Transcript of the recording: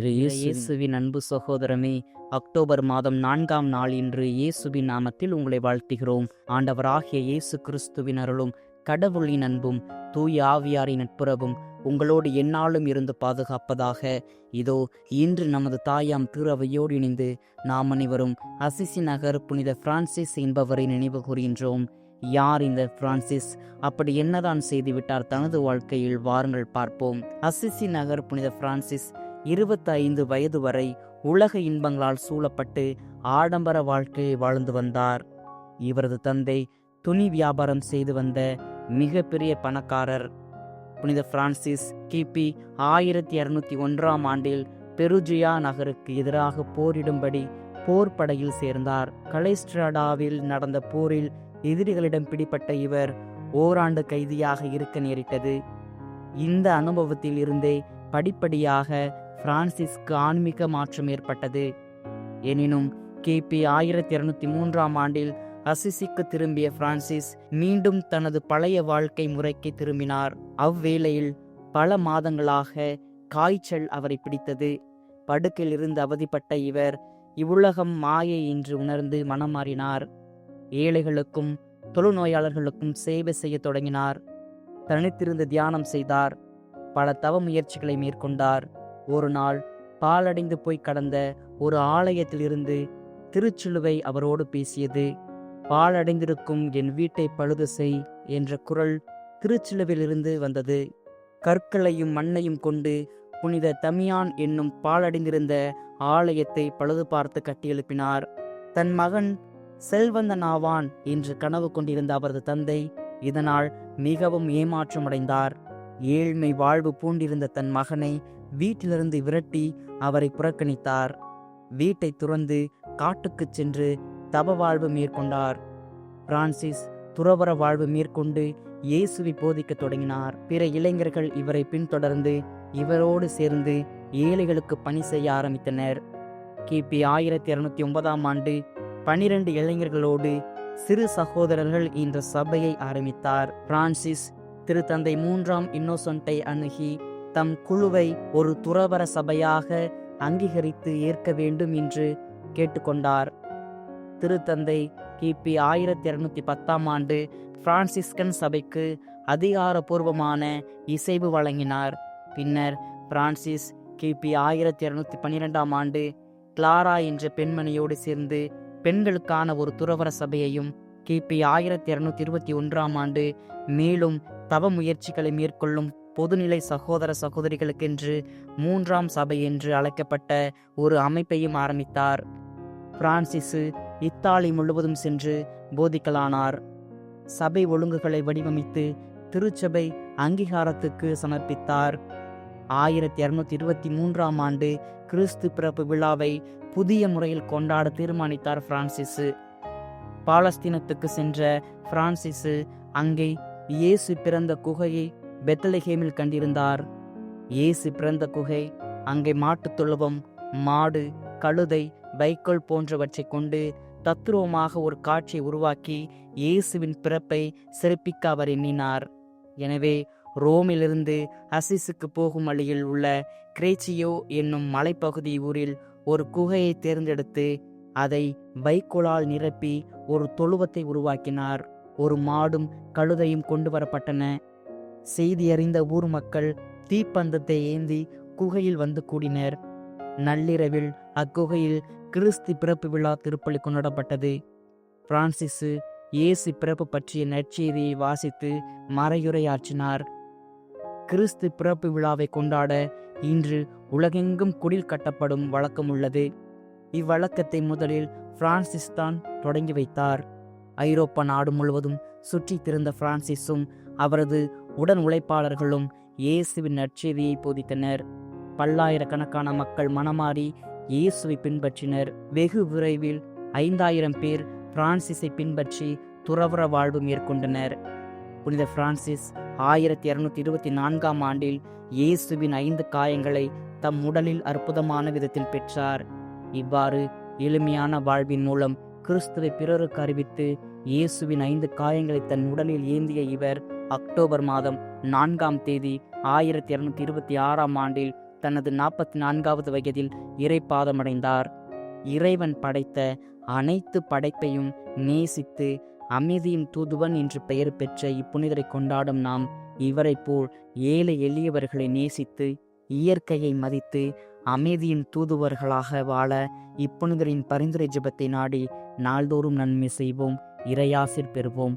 இயேசுவின் அன்பு சகோதரமே அக்டோபர் மாதம் நான்காம் நாள் இன்று இயேசுவின் நாமத்தில் உங்களை வாழ்த்துகிறோம். ஆண்டவராகிய இயேசு கிறிஸ்துவின் அருளும் கடவுளின் அன்பும் தூய ஆவியாரின் நட்புறவும் உங்களோடு எந்நாளும் இருந்து பாதுகாப்பதாக. இதோ இன்று நமது தாயாம் திருவையோடு இணைந்து நாம் அனைவரும் அசிசி நகர் புனித பிரான்சிஸ் என்பவரை நினைவு கூறுகின்றோம் யார் இந்த பிரான்சிஸ்? அப்படி என்னதான் செய்துவிட்டார் தனது வாழ்க்கையில்? வாருங்கள் பார்ப்போம். அசிசி நகர் புனித பிரான்சிஸ் இருபத்தைந்து வயது வரை உலக இன்பங்களால் சூழப்பட்டு ஆடம்பர வாழ்க்கையை வாழ்ந்து வந்தார். இவரது தந்தை துணி வியாபாரம் செய்து வந்த மிகப்பெரிய பணக்காரர். புனித பிரான்சிஸ் கிபி ஆயிரத்தி இருநூத்தி ஒன்றாம் ஆண்டில் பெருஜியா நகருக்கு எதிராக போரிடும்படி போர் படையில் சேர்ந்தார். கலைஸ்ட்ராடாவில் நடந்த போரில் எதிரிகளிடம் பிடிப்பட்ட இவர் ஓராண்டு கைதியாக இருக்க நேரிட்டது. இந்த அனுபவத்தில் இருந்தே படிப்படியாக பிரான்சிஸ்க்கு ஆன்மீக மாற்றம் ஏற்பட்டது. எனினும் கிபி ஆயிரத்தி இருநூத்தி மூன்றாம் ஆண்டில் அசிசிக்கு திரும்பிய பிரான்சிஸ் மீண்டும் தனது பழைய வாழ்க்கை முறைக்கு திரும்பினார். அவ்வேளையில் பல மாதங்களாக காய்ச்சல் அவரை பிடித்தது. படுக்கையில் இருந்து அவதிப்பட்ட இவர் இவ்வுலகம் மாயை என்று உணர்ந்து மனம் மாறினார் ஏழைகளுக்கும் தொழுநோயாளர்களுக்கும் சேவை செய்ய தொடங்கினார். தனித்திருந்து தியானம் செய்தார். பல தவ முயற்சிகளை மேற்கொண்டார். ஒரு நாள் பாலடைந்து போய் கடந்த ஒரு ஆலயத்திலிருந்து திருச்சிலுவை அவரோடு பேசியது பாலடைந்திருக்கும் என் வீட்டை பழுது செய் என்ற குரல் திருச்சிலுவிலிருந்து வந்தது. கற்களையும் மண்ணையும் கொண்டு புனித தமியான் என்னும் பாலடைந்திருந்த ஆலயத்தை பழுது பார்த்து கட்டியெழுப்பினார். தன் மகன் செல்வந்தனாவான் என்று கனவு கொண்டிருந்த அவரது தந்தை இதனால் மிகவும் ஏமாற்றமடைந்தார். ஏழ்மை வாழ்வு பூண்டிருந்த தன் மகனை வீட்டிலிருந்து விரட்டி அவரை புறக்கணித்தார். வீட்டை துறந்து காட்டுக்குச் சென்று தப வாழ்வு மேற்கொண்டார். பிரான்சிஸ் துறவர வாழ்வு மேற்கொண்டு இயேசுவை போதிக்கத் தொடங்கினார். பிற இளைஞர்கள் இவரை பின்தொடர்ந்து இவரோடு சேர்ந்து ஏழைகளுக்கு பணி செய்ய ஆரம்பித்தனர். கிபி ஆயிரத்தி இருநூத்தி ஒன்பதாம் ஆண்டு பனிரெண்டு இளைஞர்களோடு சிறு சகோதரர்கள் என்ற சபையை ஆரம்பித்தார். பிரான்சிஸ் திருத்தந்தை மூன்றாம் இன்னோசன்ட்டை அணுகி தம் குழுவை ஒரு துறவர சபையாக அங்கீகரித்து ஏற்க வேண்டும் என்று கேட்டுக்கொண்டார். திருத்தந்தை கிபி ஆயிரத்தி இருநூத்தி பத்தாம் ஆண்டு பிரான்சிஸ்கன் சபைக்கு அதிகாரபூர்வமான இசைவு வழங்கினார். பின்னர் பிரான்சிஸ் கிபி ஆயிரத்தி இருநூத்தி பன்னிரெண்டாம் ஆண்டு கிளாரா என்ற பெண்மணியோடு சேர்ந்து பெண்களுக்கான ஒரு துறவர சபையையும் கிபி ஆயிரத்தி இருநூத்தி இருபத்தி ஒன்றாம் ஆண்டு மேலும் தவ முயற்சிகளை மேற்கொள்ளும் பொதுநிலை சகோதர சகோதரிகளுக்கென்று மூன்றாம் சபை என்று அழைக்கப்பட்ட ஒரு அமைப்பையும் ஆரம்பித்தார். பிரான்சிசு இத்தாலி முழுவதும் சென்று போதிக்கலானார். சபை ஒழுங்குகளை வடிவமைத்து திருச்சபை அங்கீகாரத்துக்கு சமர்ப்பித்தார். ஆயிரத்தி இருநூத்தி இருபத்தி மூன்றாம் ஆண்டு கிறிஸ்து பிறப்பு விழாவை புதிய முறையில் கொண்டாட தீர்மானித்தார் பிரான்சிசு. பாலஸ்தீனத்துக்கு சென்ற பிரான்சிசு அங்கே இயேசு பிறந்த குகையை பெத்தலஹேமில் கண்டிருந்தார். இயேசு பிறந்த குகை அங்கே மாட்டுத் தொழுவம் மாடு கழுதை வைக்கோல் போன்றவற்றை கொண்டு தத்துருவமாக ஒரு காட்சியை உருவாக்கி இயேசுவின் பிறப்பை சிறப்பிக்க அவர் எண்ணினார். எனவே ரோமிலிருந்து அசிசுக்கு போகும் வழியில் உள்ள கிரேச்சியோ என்னும் மலைப்பகுதி ஊரில் ஒரு குகையை தேர்ந்தெடுத்து அதை வைக்கோலால் நிரப்பி ஒரு தொழுவத்தை உருவாக்கினார். ஒரு மாடும் கழுதையும் கொண்டு வரப்பட்டன. செய்தியறிந்த ஊர் மக்கள் தீப்பந்தத்தை ஏந்தி குகையில் வந்து கூடினர். நள்ளிரவில் அக்குகையில் கிறிஸ்து பிறப்பு விழா திருப்பலி கொண்டாடப்பட்டது. பிரான்சிசு இயேசு பிறப்பு பற்றிய நற்செய்தியை வாசித்து மறையுரையாற்றினார். கிறிஸ்து பிறப்பு விழாவை கொண்டாட இன்று உலகெங்கும் குடில் கட்டப்படும் வழக்கம் உள்ளது. இவ்வழக்கத்தை முதலில் பிரான்சிஸ் தான் தொடங்கி வைத்தார். ஐரோப்பா நாடு முழுவதும் சுற்றி திரிந்த பிரான்சிஸும் அவரது உடன் உழைப்பாளர்களும் இயேசுவின் நற்செய்தியை போதித்தனர். பல்லாயிரக்கணக்கான மக்கள் மனமாறி இயேசுவை பின்பற்றினர். வெகு விரைவில் ஐந்தாயிரம் பேர் பிரான்சிஸை பின்பற்றி துறவுற வாழ்வு மேற்கொண்டனர். புனித பிரான்சிஸ் ஆயிரத்தி இருநூத்தி இருபத்தி நான்காம் ஆண்டில் இயேசுவின் ஐந்து காயங்களை தம் உடலில் அற்புதமான விதத்தில் பெற்றார். இவ்வாறு எளிமையான வாழ்வின் மூலம் கிறிஸ்துவை பிறருக்கு அறிவித்து இயேசுவின் ஐந்து காயங்களை தன் உடலில் ஏந்திய இவர் அக்டோபர் மாதம் நான்காம் தேதி ஆயிரத்தி இருநூத்தி இருபத்தி ஆறாம் ஆண்டில் தனது நாற்பத்தி நான்காவது வயதில் இறைப்பாதமடைந்தார். இறைவன் படைத்த அனைத்து படைப்பையும் நேசித்து அமைதியின் தூதுவன் என்று பெயர் பெற்ற இப்புனிதரை கொண்டாடும் நாம் இவரைப் போல் ஏழை எளியவர்களை நேசித்து இயற்கையை மதித்து அமைதியின் தூதுவர்களாக வாழ இப்புனிதரின் பரிந்துரை ஜபத்தை நாடி நாள்தோறும் நன்மை செய்வோம் இறையாசிர் பெறுவோம்.